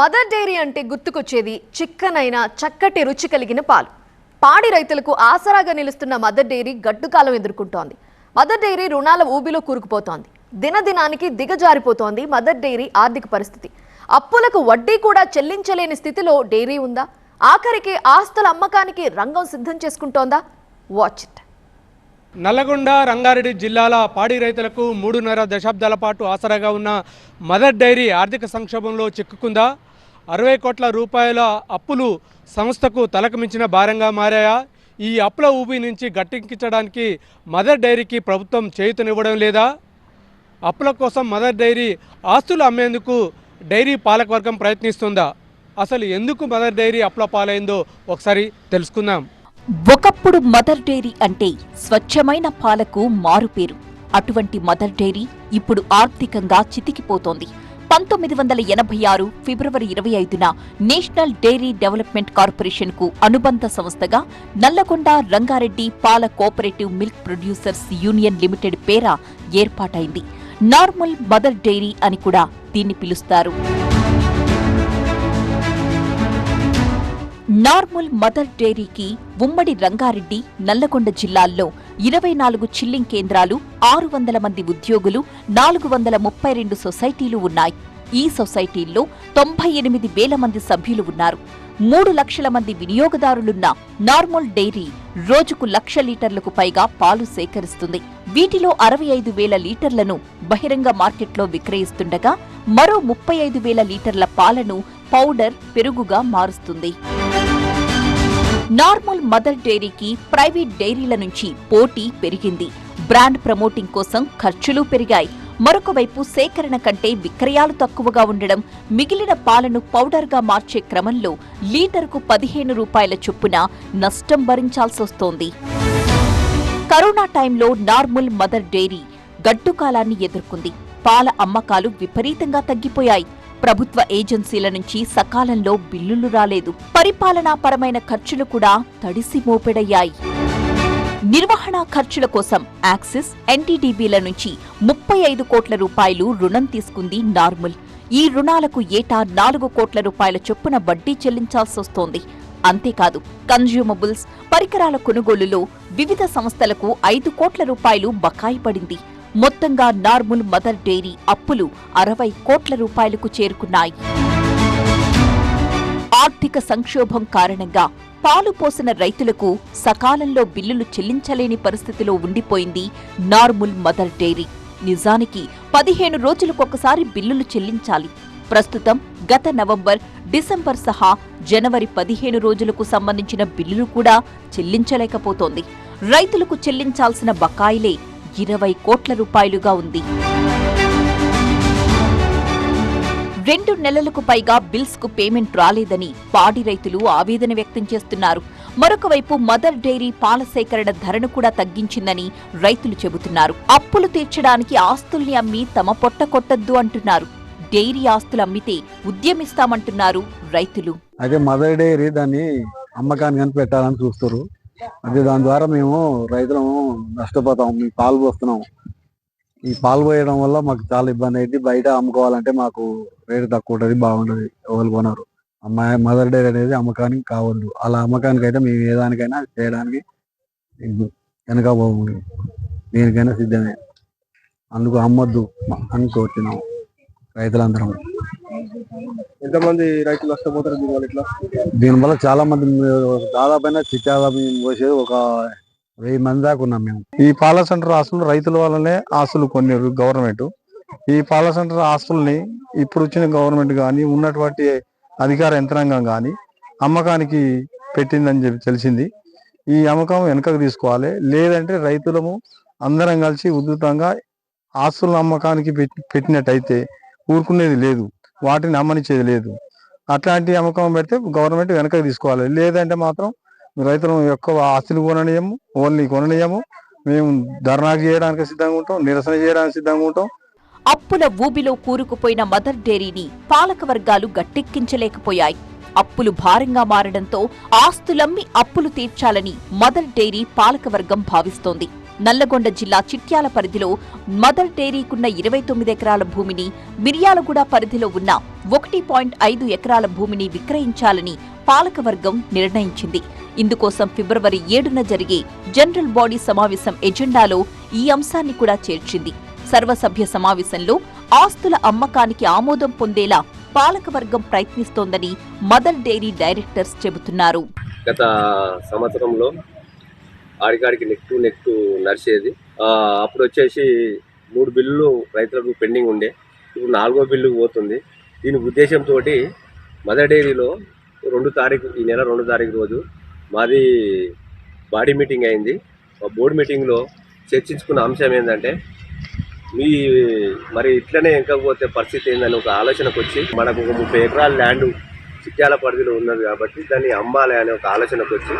Mother dairy అంటే గుర్తుకొచ్చేది చిక్కనైన చక్కటి రుచి కలిగిన పాలు. పాడి రైతులకు ఆసరాగా నిలుస్తున్న మదర్ డైరీ గడ్డుకాలం ఎదుర్కొంటోంది. మదర్ డైరీ రుణాల ఊబిలో కూరుకుపోతోంది. దినదినానికి దిగజారిపోతోంది మదర్ డైరీ ఆర్థిక పరిస్థితి. అప్పులకు వడ్డీ కూడా చెల్లించలేని స్థితిలో డైరీ ఉందా? ఆఖరికి ఆస్తుల అమ్మకానికి రంగం సిద్ధం చేసుకుంటోందా? వాచ్ ఇట్ నల్లగొండ రంగారెడ్డి జిల్లాల పాడి రైతులకు మూడున్నర దశాబ్దాల పాటు ఆసరాగా ఉన్న మదర్ డైరీ ఆర్థిక సంక్షోభంలో చిక్కుకుందా? అరవై కోట్ల రూపాయల అప్పులు సంస్థకు తలకు మించిన భారంగా మారాయా? ఈ అప్పుల ఊబి నుంచి గట్టెక్కించడానికి మదర్ డైరీకి ప్రభుత్వం చేయుతనివ్వడం లేదా? అప్పుల కోసం మదర్ డైరీ ఆస్తులు అమ్మేందుకు డైరీ పాలకవర్గం ప్రయత్నిస్తుందా? అసలు ఎందుకు మదర్ డైరీ అప్పుల పాలైందో ఒకసారి తెలుసుకుందాం. ఒకప్పుడు మదర్ డైరీ అంటే స్వచ్ఛమైన పాలకు మారుపేరు అటువంటి మదర్ డైరీ ఇప్పుడు ఆర్థికంగా చితికిపోతోంది. పంతొమ్మిది వందల ఎనభై ఆరు ఫిబ్రవరి ఇరవై ఐదున నేషనల్ డైరీ డెవలప్మెంట్ కార్పొరేషన్కు అనుబంధ సంస్థగా నల్లగొండ రంగారెడ్డి పాల cooperative milk producers union limited పేర ఏర్పాటైంది. నార్మల్ మదర్ డైరీ అని కూడా దీన్ని పిలుస్తారు. నార్మల్ మదర్ డైరీకి ఉమ్మడి రంగారెడ్డి నల్లగొండ జిల్లాల్లో ఇరవై నాలుగు చిల్లింగ్ కేంద్రాలు ఆరు వందల మంది ఉద్యోగులు నాలుగు వందల ముప్పై రెండు సొసైటీలు ఉన్నాయి. ఈ సొసైటీల్లో తొంభై ఎనిమిది వేల మంది సభ్యులు ఉన్నారు. మూడు లక్షల మంది వినియోగదారులున్న నార్మల్ డైరీ రోజుకు లక్ష లీటర్లకు పైగా పాలు సేకరిస్తుంది. వీటిలో అరవై ఐదు వేల లీటర్లను బహిరంగ మార్కెట్లో విక్రయిస్తుండగా మరో ముప్పై ఐదు వేల లీటర్ల పాలను పౌడర్ పెరుగుగా మారుస్తుంది. నార్మల్ మదర్ డైరీకి ప్రైవేట్ డైరీల నుంచి పోటీ పెరిగింది. బ్రాండ్ ప్రమోటింగ్ కోసం ఖర్చులు పెరిగాయి. మరొక వైపు సేకరణ కంటే విక్రయాలు తక్కువగా ఉండడం మిగిలిన పాలను పౌడర్గా మార్చే క్రమంలో లీటర్కు పదిహేను రూపాయల చొప్పున నష్టం భరించాల్సొస్తోంది కరోనా టైంలో నార్మల్ మదర్ డైరీ గడ్డుకాలాన్ని ఎదుర్కొంది. పాల అమ్మకాలు విపరీతంగా తగ్గిపోయాయి. ప్రభుత్వ ఏజెన్సీల నుంచి సకాలంలో బిల్లులు రాలేదు. పరిపాలనాపరమైన ఖర్చులు కూడా తడిసి మోపెడయ్యాయి. నిర్వహణ ఖర్చుల కోసం యాక్సిస్ ఎన్టీడీబీల నుంచి ముప్పై ఐదు కోట్ల రూపాయలు రుణం తీసుకుంది నార్మల్. ఈ రుణాలకు ఏటా నాలుగు కోట్ల రూపాయల చొప్పున వడ్డీ చెల్లించాల్సొస్తోంది అంతేకాదు కన్జ్యూమబుల్స్ పరికరాల కొనుగోలులో వివిధ సంస్థలకు ఐదు కోట్ల రూపాయలు బకాయి పడింది. మొత్తంగా నార్మల్ మదర్ డైరీ అప్పులు అరవై కోట్ల రూపాయలకు చేరుకున్నాయి. ఆర్థిక సంక్షోభం కారణంగా పాలు పోసిన రైతులకు సకాలంలో బిల్లులు చెల్లించలేని పరిస్థితిలో ఉండిపోయింది నార్మల్ మదర్ డైరీ. నిజానికి పదిహేను రోజులకొకసారి బిల్లులు చెల్లించాలి. ప్రస్తుతం గత నవంబర్ డిసెంబర్ సహా జనవరి పదిహేను రోజులకు సంబంధించిన బిల్లులు కూడా చెల్లించలేకపోతోంది. రైతులకు చెల్లించాల్సిన బకాయిలే ఇరవై కోట్ల రూపాయలుగా ఉంది. రెండు నెలలకు పైగా బిల్స్కు పేమెంట్ రాలేదని పాడి రైతులు ఆవేదన వ్యక్తం చేస్తున్నారు. మరొక వైపు మదర్ డైరీ పాల సేకరణ ధరను కూడా తగ్గించిందని రైతులు చెబుతున్నారు. అప్పులు తీర్చడానికి ఆస్తుల్ని అమ్మి తమ పొట్ట కొట్టద్దు అంటున్నారు. డైరీ ఆస్తులు అమ్మితే ఉద్యమిస్తామంటున్నారు రైతులు. అదే మదర్ డైరీ దాన్ని అమ్మకానికి చూస్తారు అదే దాని ద్వారా మేము రైతులము నష్టపోతాం మేము పాలు పోస్తున్నాం ఈ పాలు పోయడం వల్ల మాకు చాలా ఇబ్బంది అయింది బయట అమ్ముకోవాలంటే మాకు రేటు తక్కువ ఉంటుంది బాగుంటుంది. ఎవరు కొనరు. అమ్మాయి మదర్ డైరీ అనేది అమ్మకానికి కావద్దు. అలా అమ్మకానికి అయితే మేము ఏ దానికైనా చేయడానికి వెనక పోము. దేనికైనా సిద్ధమే. అందుకు అమ్మొద్దు అని కోరుతున్నాం రైతులందరం. ఎంతమంది రైతులు నష్టపోతారు దీనివల్ల ఇట్లా? దీనివల్ల చాలా మంది దాదాపు చిచ్చాదా మేము పోసేది ఒక వెయ్యి మంది దాకా ఉన్నాం మేము. ఈ పాల సెంటర్ ఆస్తులు రైతుల వల్లనే ఆస్తులు కొన్నారు గవర్నమెంట్. ఈ పాల సెంటర్ ఆస్తుల్ని ఇప్పుడు వచ్చిన గవర్నమెంట్ కానీ ఉన్నటువంటి అధికార యంత్రాంగం కానీ అమ్మకానికి పెట్టిందని చెప్పి తెలిసింది. ఈ అమ్మకం వెనకకు తీసుకోవాలి. లేదంటే రైతులము అందరం కలిసి ఉధృతంగా ఆస్తుల అమ్మకానికి పెట్టి పెట్టినట్టయితే ఊరుకునేది లేదు. వాటిని అమ్మనిచ్చేది లేదు. అట్లాంటి అమ్మకం పెడితే గవర్నమెంట్ వెనక తీసుకోవాలి. లేదంటే మాత్రం రైతులు యొక్క ఆస్తులు కొననీయము ఓన్లీ కొననీయము. మేము ధర్నాకి చేయడానికి సిద్ధంగా ఉంటాం నిరసన చేయడానికి సిద్ధంగా ఉంటాం. అప్పుల ఊబిలో కూరుకుపోయిన మదర్ డైరీని పాలక వర్గాలు గట్టెక్కించలేకపోయాయి. అప్పులు భారంగా మారడంతో ఆస్తులమ్మి అప్పులు తీర్చాలని మదర్ డైరీ పాలకవర్గం భావిస్తోంది. నల్లగొండ జిల్లా చిట్యాల పరిధిలో మదర్ డైరీకున్న ఇరవై తొమ్మిది ఎకరాల భూమిని మిర్యాలగూడ పరిధిలో ఉన్న ఒకటి పాయింట్ ఐదు ఎకరాల భూమిని విక్రయించాలని పాలకవర్గం నిర్ణయించింది. ఇందుకోసం ఫిబ్రవరి ఏడున జరిగే జనరల్ బాడీ సమావేశం ఎజెండాలో ఈ అంశాన్ని కూడా చేర్చింది. సర్వసభ్య సమావేశంలో ఆస్తుల అమ్మకానికి ఆమోదం పొందేలా పాలకవర్గం ప్రయత్నిస్తోందని మదర్ డైరీ డైరెక్టర్స్ చెబుతున్నారు. గత సంవత్సరంలో ఆడికాడికి నెక్ టు నెక్ నడిచేది. అప్పుడు వచ్చేసి మూడు బిల్లులు రైతులకు పెండింగ్ ఉండే. ఇప్పుడు నాలుగో బిల్లు పోతుంది. దీని ఉద్దేశంతో మదర్ డైరీలో రెండు తారీఖు ఈ నెల రెండు తారీఖు రోజు మాది బాడీ మీటింగ్ అయింది. బోర్డు మీటింగ్లో చర్చించుకున్న అంశం ఏంటంటే మీ మరి ఇట్లనే ఎంకపోతే పరిస్థితి ఏందని ఒక ఆలోచనకు వచ్చి మనకు ఒక ముప్పై ఎకరాల ల్యాండ్ చిట్యాల పరిధిలో ఉన్నది కాబట్టి దాన్ని అమ్మాలి అనే ఒక ఆలోచనకు వచ్చి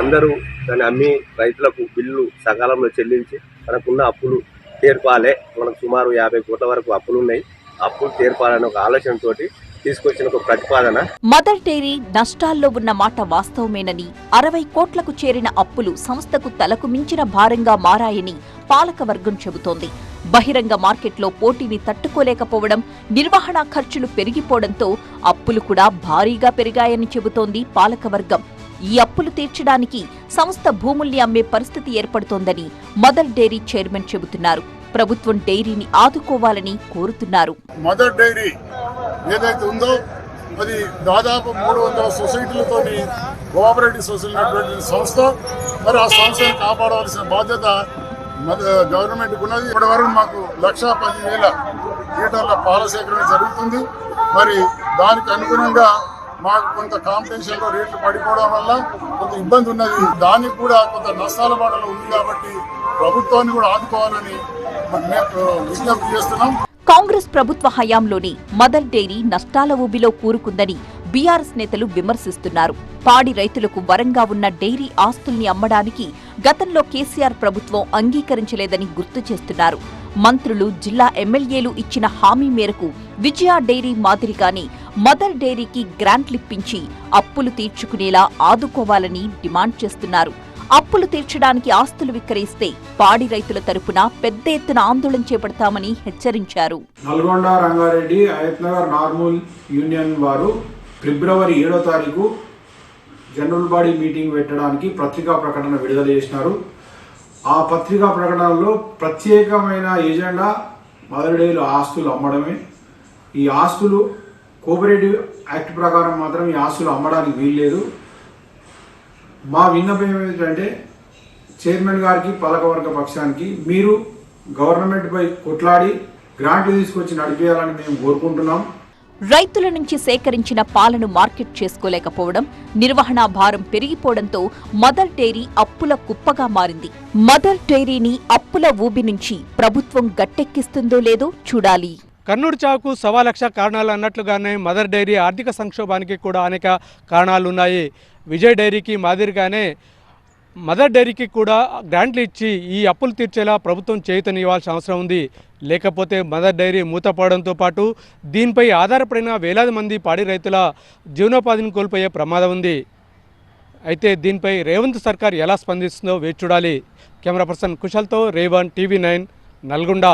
అందరూ దాన్ని అమ్మి రైతులకు బిల్లు సకాలంలో చెల్లించి మనకున్న అప్పులు తీర్పాలే. మనకు సుమారు యాభై కోట్ల వరకు అప్పులు ఉన్నాయి అప్పులు తీర్పాలనే ఒక ఆలోచనతోటి తీసుకొచ్చిన ఒక ప్రతిపాదన. మదర్ డైరీ నష్టాల్లో ఉన్న మాట వాస్తవమేనని అరవై కోట్లకు చేరిన అప్పులు సంస్థకు తలకు మించిన భారంగా మారాయని పాలకవర్గం చెబుతోంది. బహిరంగ మార్కెట్లో పోటీని తట్టుకోలేకపోవడం నిర్వహణ ఖర్చులు పెరిగిపోవడంతో అప్పులు కూడా భారీగా పెరిగాయని చెబుతోంది పాలకవర్గం. ఈ అప్పులు తీర్చడానికి సంస్థ భూముల్ని అమ్మే పరిస్థితి ఏర్పడుతోందని మదర్ డైరీ చైర్మన్ చెబుతున్నారు. ప్రభుత్వం డైరీని ఆదుకోవాలని కోరుతున్నారు. మదర్ డైరీ ఏదైతే ఉందో అది దాదాపు మూడు వందల సొసైటీలతో కోఆపరేటివ్ సొసైటీ సంస్థ. మరి ఆ సంస్థను కాపాడవలసిన బాధ్యత గవర్నమెంట్ ఉన్నది ఇప్పటి వరకు మాకు లక్ష పది వేల లీటర్ల పాల సేకరణ జరుగుతుంది. మరి దానికి అనుగుణంగా మాకు కొంత కాంపిటీషన్లో రేట్లు పడిపోవడం వల్ల కొంత ఇబ్బంది ఉన్నది. దానికి కూడా కొంత నష్టాల బాటలో ఉంది కాబట్టి ప్రభుత్వాన్ని కూడా ఆదుకోవాలని విజ్ఞప్తి చేస్తున్నాం. కాంగ్రెస్ ప్రభుత్వ హయాంలోనే మదర్ డైరీ నష్టాల ఊబిలో కూరుకుందని బీఆర్ఎస్ నేతలు విమర్శిస్తున్నారు. పాడి రైతులకు వరంగా ఉన్న డైరీ ఆస్తుల్ని అమ్మడానికి గతంలో కేసీఆర్ ప్రభుత్వం అంగీకరించలేదని గుర్తు చేస్తున్నారు. మంత్రులు జిల్లా ఎమ్మెల్యేలు ఇచ్చిన హామీ మేరకు విజయ డైరీ మాదిరిగానే మదర్ డైరీకి గ్రాంట్లిప్పించి అప్పులు తీర్చుకునేలా ఆదుకోవాలని డిమాండ్ చేస్తున్నారు. అప్పులు తీర్చడానికి ఆస్తులు విక్రయిస్తే పాడి రైతుల తరపున పెద్ద ఎత్తున ఆందోళన చేపడతామని హెచ్చరించారు. నల్గొండ రంగారెడ్డి నార్మల్ యూనియన్ వారు ఫిబ్రవరి ఏడో తారీఖు జనరల్ బాడీ మీటింగ్ పెట్టడానికి పత్రికా ప్రకటన విడుదల చేసినారు. ఆ పత్రికా ప్రకటనలో ప్రత్యేకమైన ఎజెండా మదర్ ఆస్తులు అమ్మడమే. ఈ ఆస్తులు కోఆపరేటివ్ యాక్ట్ ప్రకారం మాత్రం ఈ ఆస్తులు అమ్మడానికి వీల్లేదు. మా విన్నపం ఏమిటంటే చైర్మన్ గారికి పాలకవర్గ పక్షానికి మీరు గవర్నమెంట్పై కొట్లాడి గ్రాంట్ తీసుకొచ్చి నడిపేయాలని మేము కోరుకుంటున్నాం. రైతుల నుంచి సేకరించిన పాలను మార్కెట్ చేసుకోలేకపోవడం నిర్వహణ భారం పెరిగిపోవడంతో మదర్ డైరీ అప్పుల కుప్పగా మారింది. మదర్ డైరీని అప్పుల ఊబి నుంచి ప్రభుత్వం గట్టెక్కిస్తుందో లేదో చూడాలి. కర్నూలు చావుకు సవా లక్ష కారణాలు అన్నట్లుగానే మదర్ డైరీ ఆర్థిక సంక్షోభానికి కూడా అనేక కారణాలు ఉన్నాయి విజయ్ డైరీకి మాదిరిగానే మదర్ డైరీకి కూడా గ్రాంట్లు ఇచ్చి ఈ అప్పులు తీర్చేలా ప్రభుత్వం చేయుతనివ్వాల్సిన అవసరం ఉంది. లేకపోతే మదర్ డైరీ మూతపడడంతో పాటు దీనిపై ఆధారపడిన వేలాది మంది పాడి రైతుల జీవనోపాధిని కోల్పోయే ప్రమాదం ఉంది. అయితే దీనిపై రేవంత్ సర్కార్ ఎలా స్పందిస్తుందో వేచి చూడాలి. కెమెరా పర్సన్ కుశల్తో రేవన్ టీవీ నైన్ నల్గొండ.